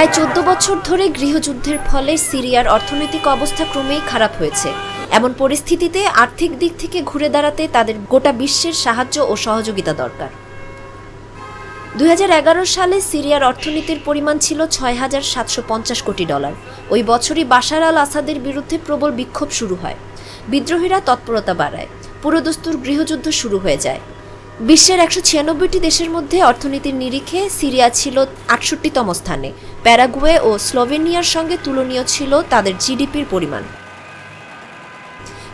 প্রায় চোদ্দ বছর ধরে গৃহযুদ্ধের ফলে সিরিয়ার অর্থনৈতিক অবস্থা ক্রমেই খারাপ হয়েছে। এমন পরিস্থিতিতে আর্থিক দিক থেকে ঘুরে দাঁড়াতে তাদের গোটা বিশ্বের সাহায্য ও সহযোগিতা দরকার। দুই হাজার এগারো সালে সিরিয়ার অর্থনীতির পরিমাণ ছিল ছয় হাজার সাতশো পঞ্চাশ কোটি ডলার। ওই বছরই বাশার আল আসাদের বিরুদ্ধে প্রবল বিক্ষোভ শুরু হয়। বিদ্রোহীরা তৎপরতা বাড়ায়। পুরোদস্তুর গৃহযুদ্ধ শুরু হয়ে যায়। বিশ্বের একশো ছিয়ানব্বইটি দেশের মধ্যে অর্থনীতির নিরিখে সিরিয়া ছিল আটষট্টিতম স্থানে। প্যারাগুয়ে ও স্লোভেনিয়ার সঙ্গে তুলনীয় ছিল তাদের জিডিপির পরিমাণ।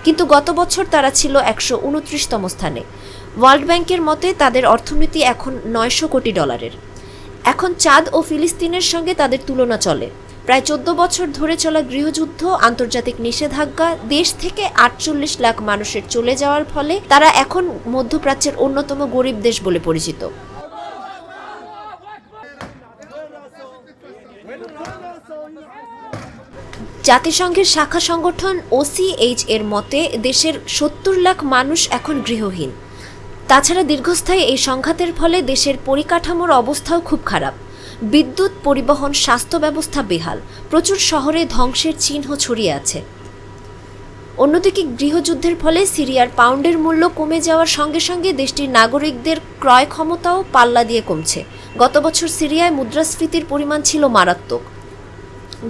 কিন্তু গত বছর তারা ছিল একশো উনত্রিশতম স্থানে। ওয়ার্ল্ড ব্যাংকের মতে তাদের অর্থনীতি এখন নয়শো কোটি ডলারের। এখন চাঁদ ও ফিলিস্তিনের সঙ্গে তাদের তুলনা চলে। প্রায় চোদ্দ বছর ধরে চলা গৃহযুদ্ধ, আন্তর্জাতিক নিষেধাজ্ঞা, দেশ থেকে আটচল্লিশ লাখ মানুষের চলে যাওয়ার ফলে তারা এখন মধ্যপ্রাচ্যের অন্যতম গরিব দেশ বলে পরিচিত। জাতিসংঘের শাখা সংগঠন ওসিএইচ এর মতে, দেশের সত্তর লাখ মানুষ এখন গৃহহীন। তাছাড়া দীর্ঘস্থায়ী এই সংঘাতের ফলে দেশের পরিকাঠামোর অবস্থাও খুব খারাপ। বিদ্যুৎ পরিবহন স্বাস্থ্য ব্যবস্থা বেহাল। প্রচুর শহরে ধ্বংসের চিহ্ন ছড়িয়ে আছে। অন্যদিকে গৃহযুদ্ধের ফলে সিরিয়ার পাউন্ডের মূল্য কমে যাওয়ার সঙ্গে সঙ্গে দেশটির নাগরিকদের ক্রয় ক্ষমতাও পাল্লা দিয়ে কমছে। গত বছর সিরিয়ায় মুদ্রাস্ফীতির পরিমাণ ছিল মারাত্মক।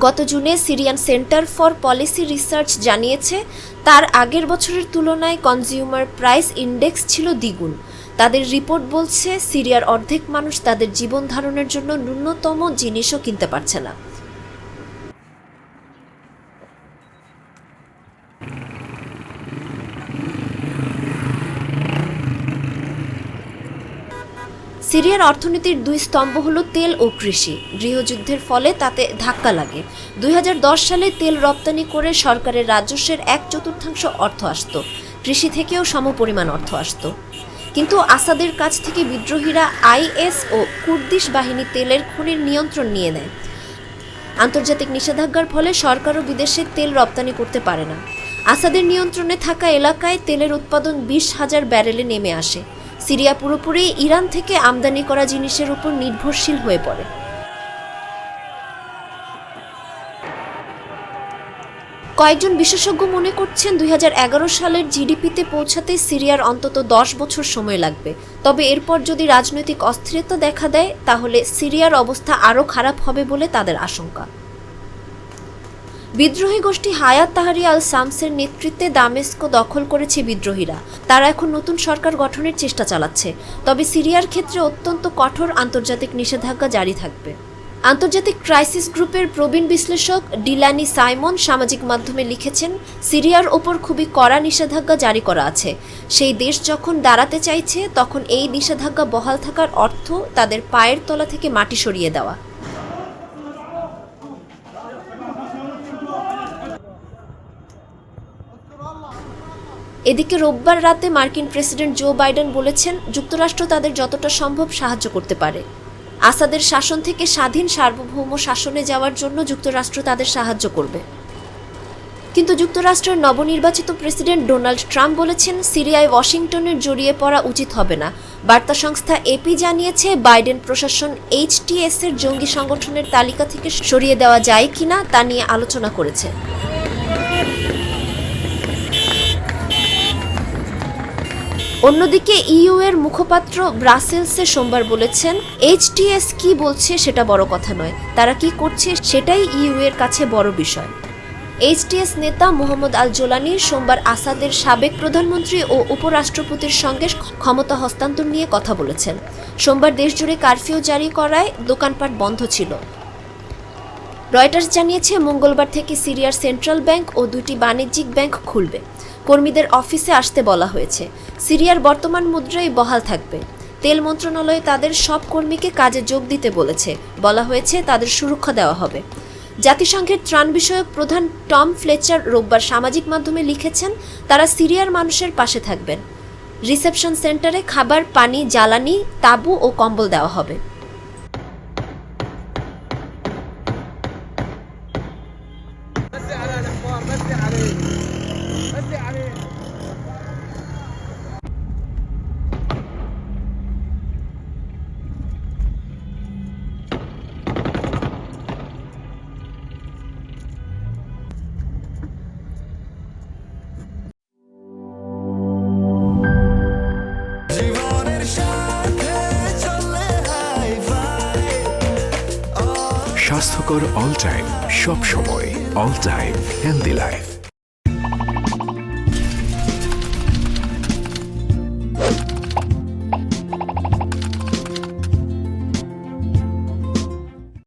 গত জুনে Syrian Centre for Policy Research জানিয়েছে, তার আগের বছরের তুলনায় কনজিউমার প্রাইস ইন্ডেক্স ছিল দ্বিগুণ। তাদের রিপোর্ট বলছে, সিরিয়ার অর্ধেক মানুষ তাদের জীবন ধারণের জন্য ন্যূনতম জিনিসও কিনতে পারছে না। সিরিয়ার অর্থনীতির দুই স্তম্ভ হলো তেল ও কৃষি। গৃহযুদ্ধের ফলে তাতে ধাক্কা লাগে। দুই হাজার দশ সালে তেল রপ্তানি করে সরকারের রাজস্বের এক চতুর্থাংশ অর্থ আসতো। কৃষি থেকেও সমপরিমাণ অর্থ আসতো। কিন্তু আসাদের কাছ থেকে বিদ্রোহীরা আইএস ও কুর্দিশ বাহিনী তেলের খনির নিয়ন্ত্রণ নিয়ে নেয়। আন্তর্জাতিক নিষেধাজ্ঞার ফলে সরকারও বিদেশে তেল রপ্তানি করতে পারে না। আসাদের নিয়ন্ত্রণে থাকা এলাকায় তেলের উৎপাদন বিশ হাজার ব্যারেলে নেমে আসে। সিরিয়া পুরোপুরি ইরান থেকে আমদানি করা জিনিসের উপর নির্ভরশীল হয়ে পড়ে। কয়েকজন বিশেষজ্ঞ মনে করছেন দুই হাজার এগারো সালের জিডিপিতে পৌঁছাতে সিরিয়ার অন্তত দশ বছর সময় লাগবে। তবে এরপর যদি রাজনৈতিক অস্থিরতা দেখা দেয়, তাহলে সিরিয়ার অবস্থা আরও খারাপ হবে বলে তাদের আশঙ্কা। বিদ্রোহী গোষ্ঠী হায়াত তাহারি আল সামসের নেতৃত্বে দামেস্কো দখল করেছে বিদ্রোহীরা। তারা এখন নতুন সরকার গঠনের চেষ্টা চালাচ্ছে। তবে সিরিয়ার ক্ষেত্রে অত্যন্ত কঠোর আন্তর্জাতিক নিষেধাজ্ঞা জারি থাকবে। আন্তর্জাতিক ক্রাইসিস গ্রুপের প্রবীণ বিশ্লেষক ডিলানি সাইমন সামাজিক মাধ্যমে লিখেছেন, সিরিয়ার ওপর খুবই কড়া নিষেধাজ্ঞা জারি করা আছে। সেই দেশ যখন দাঁড়াতে চাইছে, তখন এই নিষেধাজ্ঞা বহাল থাকার অর্থ তাদের পায়ের তলা থেকে মাটি সরিয়ে দেওয়া। এদিকে রোববার রাতে মার্কিন প্রেসিডেন্ট জো বাইডেন বলেছেন, যুক্তরাষ্ট্র তাদের যতটা সম্ভব সাহায্য করতে পারে। আসাদের শাসন থেকে স্বাধীন সার্বভৌম শাসনে যাওয়ার জন্য যুক্তরাষ্ট্র তাদের সাহায্য করবে। কিন্তু যুক্তরাষ্ট্রের নবনির্বাচিত প্রেসিডেন্ট ডোনাল্ড ট্রাম্প বলেছেন, সিরিয়ায় ওয়াশিংটনের জড়িয়ে পড়া উচিত হবে না। বার্তা সংস্থা এপি জানিয়েছে, বাইডেন প্রশাসন এইচটিএস এর জঙ্গি সংগঠনের তালিকা থেকে সরিয়ে দেওয়া যায় কিনা তা নিয়ে আলোচনা করেছে। অন্যদিকে ইইউ এর মুখপাত্র ব্রাসেলসে সোমবার বলেছেন এইচটিএস কি বলছে সেটা বড় কথা নয়, তারা কি করছে সেটাই ইইউ এর কাছে বড় বিষয়। এইচটিএস নেতা মোহাম্মদ আল জোলানি সোমবার আসাদের সাবেক প্রধানমন্ত্রী ও উপরাষ্ট্রপতির সঙ্গে ক্ষমতা হস্তান্তর নিয়ে কথা বলেছেন। সোমবার দেশজুড়ে কারফিউ জারি করায় দোকানপাট বন্ধ ছিল। রয়টার্স জানিয়েছে, মঙ্গলবার থেকে সিরিয়ার সেন্ট্রাল ব্যাংক ও দুটি বাণিজ্যিক ব্যাংক খুলবে। কর্মীদের অফিসে আসতে বলা হয়েছে। সিরিয়ার বর্তমান মুদ্রাই বহাল থাকবে। তেল মন্ত্রণালয় তাদের সব কর্মীকে কাজে যোগ দিতে বলেছে। বলা হয়েছে, তাদের সুরক্ষা দেওয়া হবে। জাতিসংঘের ত্রাণ বিষয়ক প্রধান টম ফ্লেচার রোববার সামাজিক মাধ্যমে লিখেছেন, তারা সিরিয়ার মানুষের পাশে থাকবেন। রিসেপশন সেন্টারে খাবার, পানি, জ্বালানি, তাঁবু ও কম্বল দেওয়া হবে। بدي على الحوار بدي عليه بدي عليه স্বাস্থ্যকর অল টাইম সব সময় অল টাইম হেলদি লাইফ